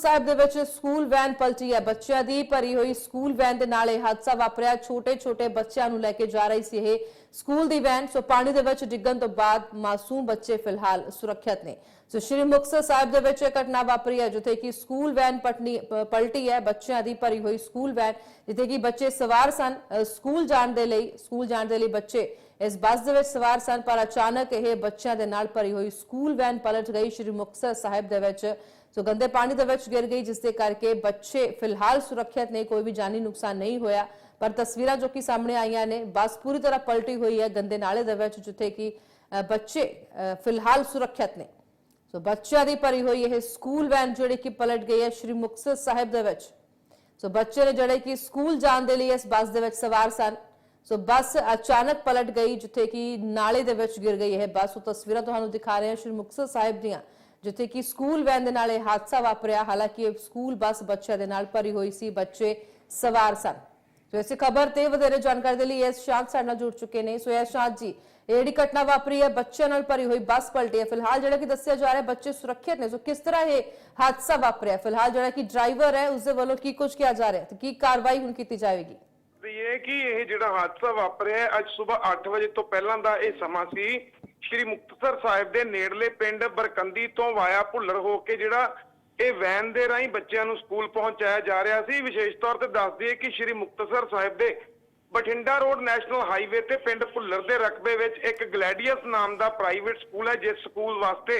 ਸਾਹਿਬ ਦੇ ਵਿੱਚ school van ਪਲਟੀ ਹੈ। ਬੱਚਿਆਂ ਦੀ ਭਰੀ ਹੋਈ ਸਕੂਲ ਵੈਨ ਦੇ ਨਾਲ ਇਹ ਹਾਦਸਾ ਵਾਪਰਿਆ। ਛੋਟੇ-ਛੋਟੇ ਬੱਚਿਆਂ ਨੂੰ ਲੈ ਕੇ ਜਾ ਰਹੀ ਸੀ ਇਹ ਸਕੂਲ ਦੀ ਵੈਨ। ਸੋ ਪਾਣੀ ਦੇ ਵਿੱਚ ਡਿੱਗਣ ਤੋਂ ਬਾਅਦ ਮਾਸੂਮ ਬੱਚੇ ਫਿਲਹਾਲ ਸੁਰੱਖਿਅਤ ਨੇ। ਸੋ ਸ਼੍ਰੀ ਮੁਕਤਸਰ ਸਾਹਿਬ ਦੇ ਵਿੱਚ ਇਹ ਘਟਨਾ ਵਾਪਰੀ ਹੈ, ਜਿੱਥੇ ਕਿ ਸਕੂਲ ਵੈਨ ਪਟਨੀ ਪਲਟੀ ਹੈ। ਬੱਚਿਆਂ ਦੀ ਭਰੀ ਹੋਈ ਸਕੂਲ ਵੈਨ, ਜਿੱਥੇ ਕਿ ਬੱਚੇ ਸਵਾਰ ਸਨ। ਸਕੂਲ ਜਾਣ ਦੇ ਲਈ, ਸਕੂਲ ਜਾਣ ਦੇ ਲਈ ਬੱਚੇ ਇਸ ਬੱਸ ਦੇ ਵਿੱਚ ਸਵਾਰ ਸਨ ਪਰ ਅਚਾਨਕ ਇਹ ਬੱਚਿਆਂ ਦੇ ਨਾਲ ਭਰੀ ਹੋਈ ਸਕੂਲ ਵੈਨ ਪਲਟ ਗਈ। ਸ਼੍ਰੀ ਮੁਕਤਸਰ ਸਾਹਿਬ ਦੇ ਵਿੱਚ ਸੋ ਗੰਦੇ ਪਾਣੀ ਦੇ ਵਿੱਚ ਗਿਰ ਗਈ ਜਿਸ ਦੇ ਕਰਕੇ ਬੱਚੇ ਫਿਲਹਾਲ ਸੁਰੱਖਿਅਤ ਨੇ ਕੋਈ ਵੀ ਜਾਨੀ ਨੁਕਸਾਨ ਨਹੀਂ ਹੋਇਆ। ਪਰ ਤਸਵੀਰਾਂ ਜੋ ਕਿ ਸਾਹਮਣੇ ਆਈਆਂ ਨੇ ਬੱਸ ਪੂਰੀ ਤਰ੍ਹਾਂ ਪਲਟੀ ਹੋਈ ਹੈ ਗੰਦੇ ਨਾਲੇ ਦੇ ਵਿੱਚ ਜਿੱਥੇ ਕਿ ਅ, ਬੱਚੇ ਅ, ਫਿਲਹਾਲ ਸੁਰੱਖਿਅਤ ਨੇ। ਸੋ ਬੱਚਿਆਂ ਦੀ ਭਰੀ ਹੋਈ ਇਹ ਸਕੂਲ ਵੈਨ ਜਿਹੜੀ ਕਿ ਪਲਟ ਗਈ ਹੈ ਸ਼੍ਰੀ ਮੁਕਤਸਰ ਸਾਹਿਬ ਦੇ ਵਿੱਚ। ਸੋ ਬੱਚੇ ਨੇ ਜਿਹੜੇ ਕਿ ਸਕੂਲ ਜਾਣ ਦੇ ਲਈ ਇਸ ਬੱਸ ਦੇ ਵਿੱਚ ਸਵਾਰ ਸਨ। ਸੋ ਬੱਸ ਅਚਾਨਕ ਪਲਟ ਗਈ, ਜਿੱਥੇ ਕਿ ਨਾਲੇ ਦੇ ਵਿੱਚ ਗਿਰ ਗਈ ਹੈ ਬੱਸ। ਉਹ ਤਸਵੀਰਾਂ ਤੁਹਾਨੂੰ ਦਿਖਾ ਰਹੇ ਹਾਂ ਸ਼੍ਰੀ ਮੁਕਤਸਰ ਸਾਹਿਬ ਦੀਆਂ, ਜਿੱਥੇ ਕਿ ਸਕੂਲ ਵੈਨ ਦੇ ਨਾਲ ਇਹ ਹਾਦਸਾ ਵਾਪਰਿਆ। ਹਾਲਾਂਕਿ ਸਕੂਲ ਬੱਸ ਬੱਚਿਆਂ ਦੇ ਨਾਲ ਭਰੀ ਹੋਈ ਸੀ, ਬੱਚੇ ਸਵਾਰ ਸਨ। ਸੋ ਇਸੇ ਖਬਰ ਤੇ ਵਧੇਰੇ ਜਾਣਕਾਰੀ ਦੇ ਲਈ ਇਸ ਸ਼ਾਂਤ ਸਾਡੇ ਨਾਲ ਜੁੜ ਚੁੱਕੇ ਨੇ। ਸੋ ਇਹ ਸ਼ਾਂਤ ਜੀ, ਇਹ ਜਿਹੜੀ ਘਟਨਾ ਵਾਪਰੀ ਹੈ, ਬੱਚਿਆਂ ਨਾਲ ਭਰੀ ਹੋਈ ਬੱਸ ਪਲਟੀ ਹੈ। ਫਿਲਹਾਲ ਜਿਹੜਾ ਕਿ ਦੱਸਿਆ ਜਾ ਰਿਹਾ, ਬੱਚੇ ਸੁਰੱਖਿਅਤ ਨੇ। ਸੋ ਕਿਸ ਤਰ੍ਹਾਂ ਇਹ ਹਾਦਸਾ ਵਾਪਰਿਆ? ਫਿਲਹਾਲ ਜਿਹੜਾ ਕਿ ਡਰਾਈਵਰ ਹੈ ਉਸ ਦੇ ਵੱਲੋਂ ਕੀ ਕੁਝ ਕਿਹਾ ਜਾ ਰਿਹਾ ਤੇ ਕੀ ਕਾਰਵਾਈ ਹੁਣ ਕੀਤੀ ਜਾਵੇਗੀ? ਇਹ ਕਿ ਇਹ ਜਿਹੜਾ ਹਾਦਸਾ ਵਾਪਰਿਆ ਅੱਜ ਸਵੇਰ 8 ਵਜੇ ਤੋਂ ਪਹਿਲਾਂ ਦਾ ਇਹ ਸਮਾਂ ਸੀ। ਸ਼੍ਰੀ ਮੁਕਤਸਰ ਸਾਹਿਬ ਦੇ ਨੇੜਲੇ ਪਿੰਡ ਬਰਕੰਦੀ ਤੋਂ ਵਾਇਆ ਭੁੱਲਰ ਹੋ ਕੇ ਜਿਹੜਾ ਇਹ ਵੈਨ ਦੇ ਰਾਹੀਂ ਬੱਚਿਆਂ ਨੂੰ ਸਕੂਲ ਪਹੁੰਚਾਇਆ ਜਾ ਰਿਹਾ ਸੀ। ਵਿਸ਼ੇਸ਼ ਤੌਰ ਤੇ ਦੱਸ ਦਈਏ ਕਿ ਸ਼੍ਰੀ ਮੁਕਤਸਰ ਸਾਹਿਬ ਦੇ ਬਠਿੰਡਾ ਰੋਡ ਨੈਸ਼ਨਲ ਹਾਈਵੇ ਤੇ ਪਿੰਡ ਭੁੱਲਰ ਦੇ ਰਕਬੇ ਵਿੱਚ ਇੱਕ ਗਲੈਡੀਅਸ ਨਾਮ ਦਾ ਪ੍ਰਾਈਵੇਟ ਸਕੂਲ ਹੈ ਜਿਸ ਸਕੂਲ ਵਾਸਤੇ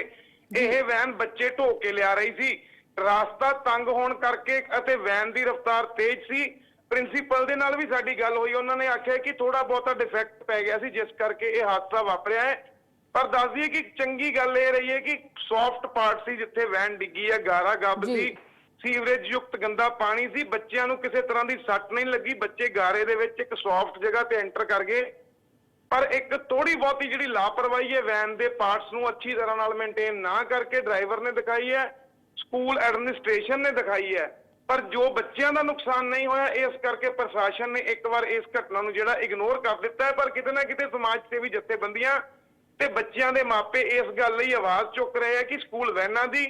ਇਹ ਵੈਨ ਬੱਚੇ ਢੋ ਕੇ ਲਿਆ ਰਹੀ ਸੀ। ਰਾਸਤਾ ਤੰਗ ਹੋਣ ਕਰਕੇ ਅਤੇ ਵੈਨ ਦੀ ਰਫ਼ਤਾਰ ਤੇਜ਼ ਸੀ। ਪ੍ਰਿੰਸੀਪਲ ਦੇ ਨਾਲ ਵੀ ਸਾਡੀ ਗੱਲ ਹੋਈ। ਉਹਨਾਂ ਨੇ ਆਖਿਆ ਕਿ ਥੋੜਾ ਬਹੁਤਾ ਡਿਫੈਕਟ ਪੈ ਗਿਆ ਸੀ ਜਿਸ ਕਰਕੇ ਇਹ ਹਾਦਸਾ ਵਾਪਰਿਆ ਹੈ। ਪਰ ਦੱਸ ਦਈਏ ਕਿ ਚੰਗੀ ਗੱਲ ਇਹ ਰਹੀ ਹੈ ਕਿ ਸੌਫਟ ਪਾਰਟ ਸੀ ਜਿੱਥੇ ਵੈਨ ਡਿੱਗੀ ਹੈ ਗਾਰਾ ਗੱਬ। ਸੀ ਸੀਵਰੇਜ ਯੁਕਤ ਗੰਦਾ ਪਾਣੀ ਸੀ। ਬੱਚਿਆਂ ਨੂੰ ਕਿਸੇ ਤਰ੍ਹਾਂ ਦੀ ਸੱਟ ਨਹੀਂ ਲੱਗੀ। ਬੱਚੇ ਗਾਰੇ ਦੇ ਵਿੱਚ ਇੱਕ ਸੌਫਟ ਜਗ੍ਹਾ ਤੇ ਐਂਟਰ ਕਰ ਗਏ। ਪਰ ਇੱਕ ਥੋੜੀ ਬਹੁਤੀ ਜਿਹੜੀ ਲਾਪਰਵਾਹੀ ਹੈ ਵੈਨ ਦੇ ਪਾਰਟਸ ਨੂੰ ਅੱਛੀ ਤਰ੍ਹਾਂ ਨਾਲ ਮੇਨਟੇਨ ਨਾ ਕਰਕੇ ਡਰਾਈਵਰ ਨੇ ਦਿਖਾਈ ਹੈ ਸਕੂਲ ਐਡਮਿਨਿਸਟ੍ਰੇਸ਼ਨ ਨੇ ਦਿਖਾਈ ਹੈ। ਪਰ ਜੋ ਬੱਚਿਆਂ ਦਾ ਨੁਕਸਾਨ ਨਹੀਂ ਹੋਇਆ ਇਸ ਕਰਕੇ ਪ੍ਰਸ਼ਾਸਨ ਨੇ ਇੱਕ ਵਾਰ ਇਸ ਘਟਨਾ ਨੂੰ ਜਿਹੜਾ ਇਗਨੋਰ ਕਰ ਦਿੱਤਾ ਹੈ ਪਰ ਕਿਤੇ ਨਾ ਕਿਤੇ ਸਮਾਜ ਸੇਵੀ ਜਥੇਬੰਦੀਆਂ ਤੇ ਬੱਚਿਆਂ ਦੇ ਮਾਪੇ ਇਸ ਗੱਲ ਲਈ ਆਵਾਜ਼ ਚੁੱਕ ਰਹੇ ਆ ਕਿ ਸਕੂਲ ਵੈਨਾਂ ਦੀ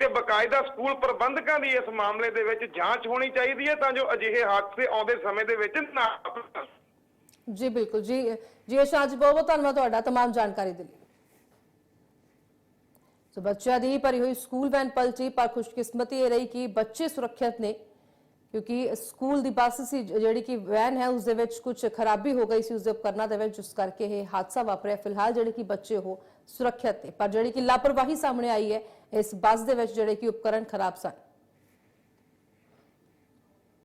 ਤੇ ਬਕਾਇਦਾ ਸਕੂਲ ਪ੍ਰਬੰਧਕਾਂ ਦੀ ਇਸ ਮਾਮਲੇ ਦੇ ਵਿੱਚ ਜਾਂਚ ਹੋਣੀ ਚਾਹੀਦੀ ਹੈ ਤਾਂ ਜੋ ਅਜਿਹੇ ਹਾਦਸੇ ਆਉਂਦੇ ਸਮੇਂ ਦੇ ਵਿੱਚ ਨਾ ਵਾਪਰਨ ਜੀ ਬਿਲਕੁਲ ਜੀ ਜੀ ਸ਼ਾਂਤ ਜੀ ਬਹੁਤ ਬਹੁਤ ਧੰਨਵਾਦ ਤੁਹਾਡਾ तमाम ਜਾਣਕਾਰੀ ਦੇ ਲਈ ਸੋ ਬੱਚਿਆਂ ਦੀ ਭਰੀ ਹੋਈ ਸਕੂਲ ਵੈਨ ਪਲਟੀ ਪਰ ਖੁਸ਼ਕਿਸਮਤੀ ਇਹ ਰਹੀ ਕਿ ਬੱਚੇ ਸੁਰੱਖਿਅਤ ਨੇ ਕਿਉਂਕਿ ਸਕੂਲ ਦੀ ਬੱਸ ਸੀ ਜਿਹੜੀ ਕਿ ਵੈਨ ਹੈ ਉਸ ਦੇ ਵਿੱਚ ਕੁਝ ਖਰਾਬੀ ਹੋ ਗਈ ਸੀ ਉਸ ਦੇ ਉਪਕਰਨਾਂ ਦੇ ਵਿੱਚ ਜਿਸ ਕਰਕੇ ਇਹ ਹਾਦਸਾ ਵਾਪਰਿਆ ਫਿਲਹਾਲ ਜਿਹੜੇ ਕਿ ਬੱਚੇ ਉਹ ਸੁਰੱਖਿਅਤ ਨੇ ਪਰ ਜਿਹੜੀ ਕਿ ਲਾਪਰਵਾਹੀ ਸਾਹਮਣੇ ਆਈ ਹੈ ਇਸ ਬੱਸ ਦੇ ਵਿੱਚ ਜਿਹੜੇ ਕਿ ਉਪਕਰਨ ਖਰਾਬ ਸਨ